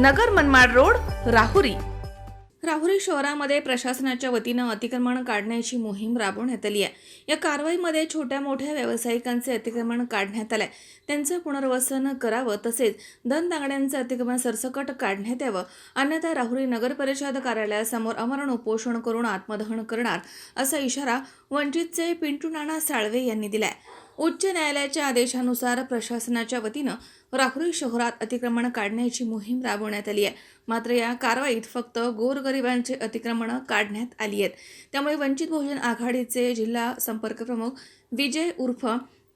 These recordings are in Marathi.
नगर मनमाड रोड राहुरी. राहुरी शहरामध्ये प्रशासनाच्या वतीनं अतिक्रमण काढण्याची मोहीम राबवण्यात आली आहे. या कारवाईमध्ये छोट्या मोठ्या व्यावसायिकांचे अतिक्रमण काढण्यात आलंय. त्यांचं पुनर्वसन करावं तसेच धनदांगड्यांचं अतिक्रमण सरसकट काढण्यात यावं. अन्यथा राहुरी नगर परिषद कार्यालयासमोर अमरण उपोषण करून आत्मदहन करणार असा इशारा वंचितचे पिंटू नाना साळवे यांनी दिला आहे उच्च न्यायालयाच्या आदेशानुसार प्रशासनाच्या वतीनं राहुरी शहरात अतिक्रमण काढण्याची मोहीम राबवण्यात आली आहे. मात्र या कारवाईत फक्त गोरगरिबांचे अतिक्रमण काढण्यात आली आहेत. त्यामुळे वंचित बहुजन आघाडीचे जिल्हा संपर्क प्रमुख विजय उर्फ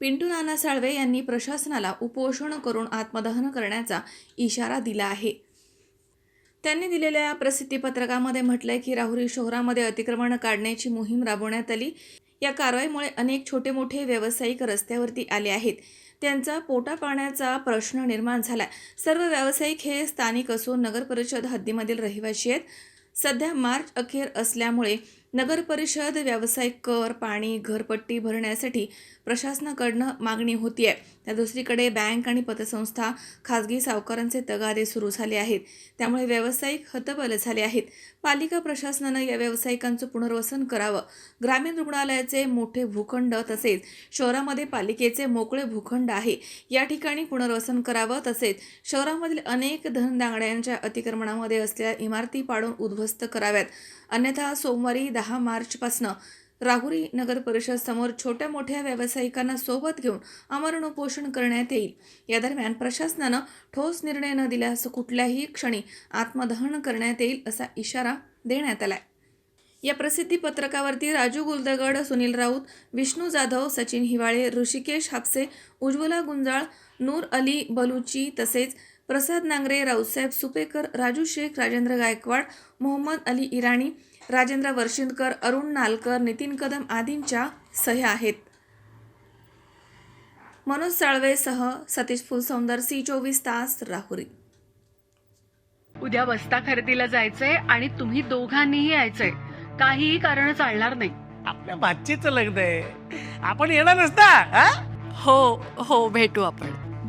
पिंटू नाना साळवे यांनी प्रशासनाला उपोषण करून आत्मदहन करण्याचा इशारा दिला आहे. त्यांनी दिलेल्या प्रसिद्धीपत्रकामध्ये म्हटलंय की राहुरी शहरामध्ये अतिक्रमण काढण्याची मोहीम राबवण्यात आली. या कारवाईमुळे अनेक छोटे मोठे व्यावसायिक रस्त्यावरती आले आहेत. त्यांचा पोटा पाण्याचा प्रश्न निर्माण झाला सर्व व्यावसायिक हे स्थानिक असून नगर परिषद हद्दीमधील रहिवासी आहेत. सध्या मार्च अखेर असल्यामुळे नगर परिषद व्यावसायिक कर पाणी घरपट्टी भरण्यासाठी प्रशासनाकडनं मागणी होती आहे त्या दुसरीकडे बँक आणि पतसंस्था खाजगी सावकारांचे तगादे सुरू झाले आहेत. त्यामुळे व्यावसायिक हतबल झाले आहेत. पालिका प्रशासनानं या व्यावसायिकांचं पुनर्वसन करावं. ग्रामीण रुग्णालयाचे मोठे भूखंड तसेच शहरामध्ये पालिकेचे मोकळे भूखंड आहे. या ठिकाणी पुनर्वसन करावं तसेच शहरामधील अनेक धनदांगड्यांच्या अतिक्रमणामध्ये असलेल्या इमारती पाडून उद्ध्वस्त कराव्यात. अन्यथा सोमवारी दहा मार्चपासनं राहुरी नगर परिषद समोर छोट्या मोठ्या व्यावसायिकांना सोबत घेऊन अमरण उपोषण करण्यात येईल. या दरम्यान प्रशासनानं ठोस निर्णय न दिल्यास कुठल्याही क्षणी आत्मदहन करण्यात येईल असा इशारा देण्यात आलाय. या प्रसिद्धी पत्रकावरती राजू गुलदगड सुनील राऊत विष्णू जाधव सचिन हिवाळे ऋषिकेश हापसे उज्ज्वला गुंजाळ नूर अली बलुची तसेच प्रसाद नांगरे राऊसाहेब सुपेकर राजू शेख राजेंद्र गायकवाड मोहम्मद अली इराणी राजेंद्र वर्षिंदकर अरुण नालकर नितीन कदम आदींच्या सह्या आहेत. मनोज साळवेसह सतीश फुलसौंदर सी चोवीस तास राहुरी. उद्या बस्ता खरेदीला जायचंय आणि तुम्ही दोघांनीही यायचंय. काहीही कारण चालणार नाही. आपल्या भाचीचं लग्न आहे. आपण येणार नसता? हो हो भेटू आपण.